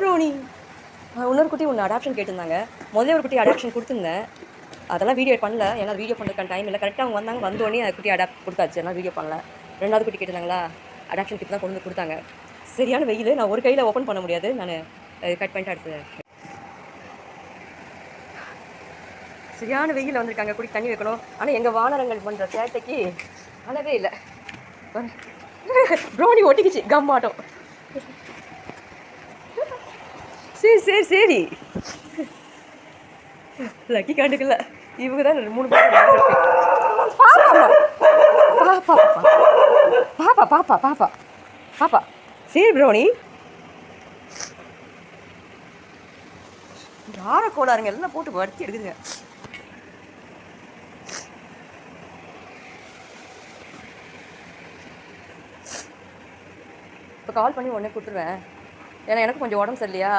ப்ரோனி? இன்னொரு குட்டி ஒன்று அடாப்ஷன் கேட்டிருந்தாங்க. முதல்ல ஒரு குட்டி அடாப்ஷன் கொடுத்துருந்தேன். அதெல்லாம் வீடியோ பண்ணல. ஏன்னா வீடியோ பண்ணுறதுக்கான டைம் இல்லை. கரெக்டாக அவங்க வந்தாங்க வந்தோடனே அந்த குட்டி அடாப்ட் கொடுத்தாச்சு. அதெல்லாம் வீடியோ பண்ணல. ரெண்டாவது குட்டி கேட்டிருந்தாங்களா? அடாப்ஷன் கிட்ட தான் கொண்டு வந்து கொடுத்தாங்க. சரியான வெயில். நான் ஒரு கையில் ஓப்பன் பண்ண முடியாது. நான் கட் பண்ணிட்டு அடுத்து. சரியான வெயிலில் வந்திருக்காங்க. குடி தண்ணி வைக்கணும். ஆனால் எங்கள் வானரங்கள் பண்ணுற சேட்டைக்கு அளவே இல்லை. ப்ரோனி ஒட்டிக்கிச்சு. கம் சரி சரி சரி. லக்கி கண்டுக்கல. இவங்க தான் மூணு பேர் பாப்பா பாப்பா. பாப்பா பாப்பா. பாப்பா சரி ப்ரோனி. யார கோளாருங்க எல்லாம் போட்டு வறுத்தி எடுக்குதுங்க. இப்போ கால் பண்ணி உடனே கொடுத்துருவேன். ஏன்னா எனக்கு கொஞ்சம் உடம்பு சரியில்லையா?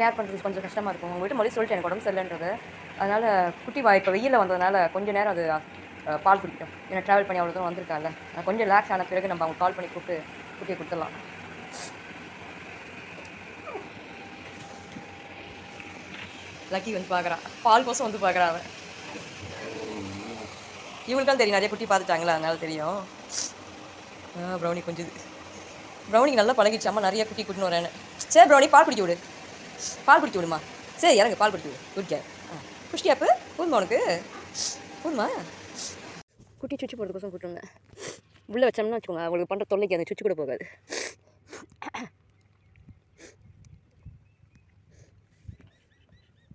கேர் பண்ணுறது கொஞ்சம் கஷ்டமாக இருக்கும். உங்கள் வீட்டு மொழி சொல்லிட்டு எனக்கு உடம்பு சரியில்லைன்றது. அதனால் குட்டி வா இப்போ வெயிலில் வந்ததுனால கொஞ்சம் நேரம் அது பால் குடிக்கும். ஏன்னா ட்ராவல் பண்ணி அவ்வளோ தூரம் வந்திருக்கால நான் கொஞ்சம் ரிலாக்ஸ் ஆன பிறகு நம்ம அவங்க கால் பண்ணி கூப்பிட்டு குட்டியை கொடுத்துடலாம். லக்கி வந்து பார்க்குறான் பால் கோசம் வந்து பார்க்குறான் அவன். இவங்களுக்கும் தெரியும். நிறைய குட்டி பார்த்துட்டாங்களா? அதனால தெரியும். ப்ரௌனி கொஞ்சம் ப்ரௌனிக்கு நல்லா பழகிடுச்சு. நிறைய குட்டி கூட்டின்னு வரேன்னு சரி ப்ரௌனி பால் குடிக்க விடு. பால் குடிக்க விடுமா? சரி இறங்கு பால் குடிக்க விடு. குடிக்க. ஆ. அப்போ? போதுமா உனக்கு? போதுமா குட்டி சுச்சு போகிறதுக்கோசம் கூட்டுங்க உள்ளே வச்சோம்னா வச்சுக்கோங்க அவங்களுக்கு பண்ணுற தொல்லைக்கு அந்த சுச்சு கூட போகாது.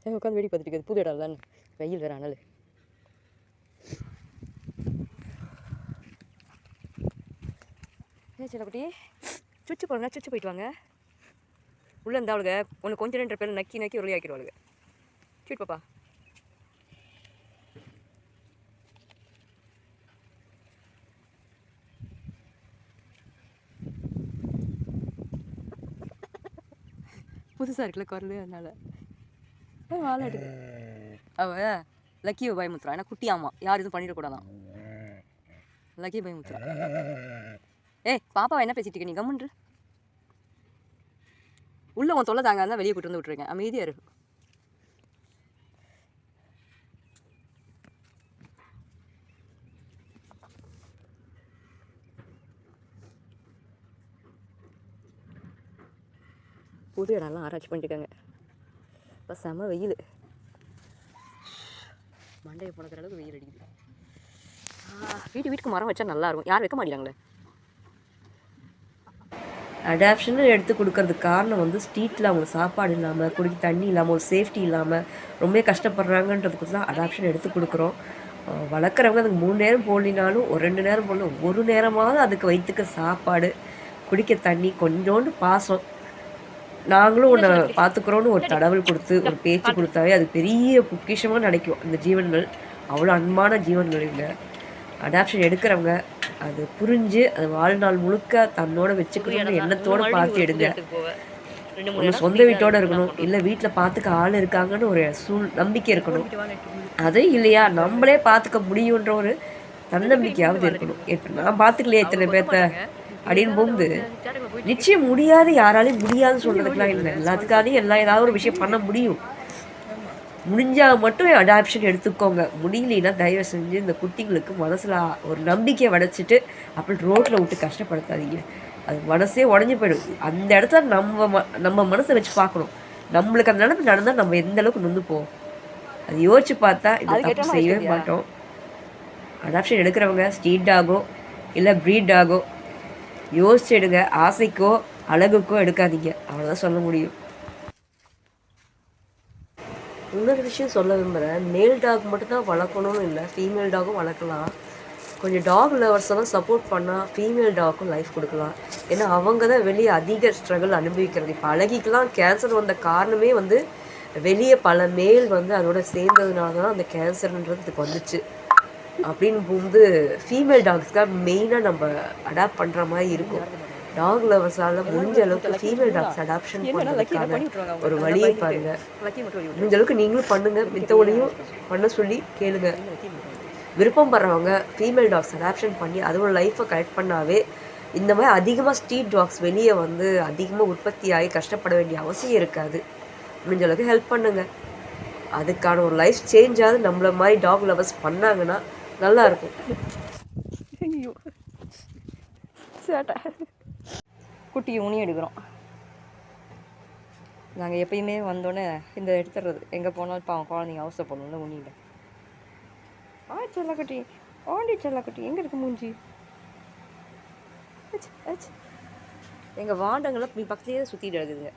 சரி உட்காந்து வெடி பார்த்துட்டு இருக்குது. புது இடம் தான் வெயில் வேறு அனல். ஏன் சில குட்டி சுச்சு போடுங்க சுச்சு போயிட்டு வாங்க. உள்ளே இருந்தா அவளுங்க ஒன்று கொஞ்சம் ரெண்டு பேர் நக்கி நக்கி உருளி ஆக்கிடுவாளுங்க சூட் பாப்பா. புதுசாக இருக்குல்ல குரல் அதனால. அவ லக்கியை பயமுத்துறா ஏன்னா குட்டியாமா யார் எதுவும் பண்ணிடக்கூடாதான் லக்கியை பயமுத்துறா ஏய் பாப்பா என்ன பேசிட்டு இருக்க? நீ கம்முன்று உள்ள உன் தொல்லை தாங்க இருந்தால் வெளியே கூட்டு வந்து விட்டுருங்க அமைதியாக இருக்கும் புது இடம்லாம் ஆராய்ச்சி பண்ணிட்டுருக்காங்க. இப்போ செம வெயில். மண்டையை போனக்கிற அளவுக்கு வெயில் அடிக்குது. வீட்டு வீட்டுக்கு மரம் வச்சா நல்லாயிருக்கும் யாரும் வைக்க மாட்டேங்கிறாங்களே? அடாப்ஷன் எடுத்து கொடுக்கறதுக்கு காரணம் வந்து ஸ்ட்ரீட்டில் அவங்க சாப்பாடு இல்லாமல் குடிக்க தண்ணி இல்லாமல் ஒரு சேஃப்டி இல்லாமல் ரொம்ப கஷ்டப்படுறாங்கன்றதுக்கு தான் அடாப்ஷன் எடுத்து கொடுக்குறோம். வளர்க்குறவங்க அதுக்கு மூணு நேரம் போடலினாலும் ஒரு ரெண்டு நேரம் போடணும் ஒரு நேரமாவது அதுக்கு வயிற்றுக்கு சாப்பாடு குடிக்க தண்ணி கொஞ்சோண்டு பாசம். நாங்களும் உன்னை பார்த்துக்குறோன்னு ஒரு தடவல் கொடுத்து ஒரு பேச்சு கொடுத்தாவே அது பெரிய பொக்கிஷமாக நினைக்கும் அந்த ஜீவன்கள் அவ்வளோ அன்பான ஜீவன்கள் இல்லை அடாப்ஷன் எடுக்கிறவங்க அது புரிஞ்சு அது வாழ்நாள் முழுக்க தன்னோட வச்சுக்கணும்னு எண்ணத்தோட பார்த்து எடுங்க. ஒன்று சொந்த வீட்டோட இருக்கணும் இல்லை வீட்டில் பார்த்துக்க ஆள் இருக்காங்கன்னு ஒரு சூழ் நம்பிக்கை இருக்கணும். அது இல்லையா? நம்மளே பார்த்துக்க முடியுன்ற ஒரு தன்னம்பிக்கையாவது இருக்கணும். இப்போ நான் பார்த்துக்கலையே இத்தனை பேர்த்த அப்படின்னு போகும்போது நிச்சயம் முடியாது யாராலையும் முடியாதுன்னு சொல்றதுக்குலாம் இல்லை. எல்லாத்துக்காலையும் எல்லாம் ஏதாவது ஒரு விஷயம் பண்ண முடியும். முடிஞ்சா மட்டும் அடாப்ஷன் எடுத்துக்கோங்க. முடியலனா தயவு செஞ்சு இந்த குட்டிங்களுக்கு மனசுல ஒரு நம்பிக்கையை விடைச்சிட்டு அப்படி ரோட்ல விட்டு கஷ்டப்படுத்தாதீங்க. அது மனசே உடஞ்சி போயிடும். அந்த இடத்துல நம்ம ம- நம்ம மனசை வச்சு பார்க்கணும். நம்மளுக்கு அந்த நினைப்பு நடந்தால் நம்ம எந்த அளவுக்கு நொந்து போவோம்? அது யோசிச்சு பார்த்தா இந்த தப்பு செய்யவே? மாட்டோம். அடாப்ஷன் எடுக்கிறவங்க ஸ்ட்ரீட் டாகோ இல்லை ப்ரீட் டாகோ யோசிச்சு எடுங்க. ஆசைக்கோ அழகுக்கோ எடுக்காதீங்க. அவ்வளோதான் சொல்ல முடியும். இன்னொரு விஷயம் சொல்ல விரும்புகிறேன் மேல் டாக் மட்டும்தான் வளர்க்கணும்னு இல்லை. ஃபீமேல் டாகும் வளர்க்கலாம். கொஞ்சம் டாக் லவர்ஸ் எல்லாம் சப்போர்ட் பண்ணால் ஃபீமேல் டாக்கும் லைஃப் கொடுக்கலாம். ஏன்னா அவங்க தான் வெளியே அதிக ஸ்ட்ரகிள் அனுபவிக்கிறது. இப்போ அழகிக்கெலாம் கேன்சர் வந்த காரணமே வந்து வெளியே பல மேல் வந்து அதோட சேர்ந்ததுனால தான் அந்த கேன்சர்ன்றது இதுக்கு வந்துச்சு. அப்படின்னு போகும்போது ஃபீமேல் டாக்ஸ்க்காக மெயினாக நம்ம அடாப்ட் பண்ணுற மாதிரி இருக்கும். டாக் லவர்ஸால் முடிஞ்ச அளவுக்கு ஃபீமேல் டாக்ஸ் அடாப்ஷன் பண்ணுறதுக்கான ஒரு வழியை பாருங்க. லக்கி மட்டும் முடிஞ்ச அளவுக்கு நீங்களும் பண்ணுங்க. மித்தவனையும் பண்ண சொல்லி கேளுங்க. விருப்பம் படுறவங்க ஃபீமேல் டாக்ஸ் அடாப்ஷன் பண்ணி அதோட லைஃப்பை கரெக்ட் பண்ணாவே இந்த மாதிரி அதிகமாக ஸ்ட்ரீட் டாக்ஸ் வெளியே வந்து அதிகமாக உற்பத்தி ஆகி கஷ்டப்பட வேண்டிய அவசியம் இருக்காது. முடிஞ்ச அளவுக்கு ஹெல்ப் பண்ணுங்க. அதுக்கான ஒரு லைஃப் சேஞ்சாவது நம்மள மாதிரி டாக் லவர்ஸ் பண்ணாங்கன்னா நல்லா இருக்கும். ஐயோ. சேட்டை. குட்டி ஊனி எடுக்கிறோம். நாங்கள் எப்பயுமே வந்தோடனே இந்த எடுத்துடுறது எங்கே போனாலும் இப்போ அவன் குழந்தைங்க அவசரப்படணும்ல உனியில். ஆ செல்லக்குட்டி. ஆண்டி செல்லக்குட்டி எங்கே இருக்கு மூஞ்சி? எங்கள் வாண்டங்களை பக்கத்துலேயே சுற்றிட்டு இருக்குதுங்க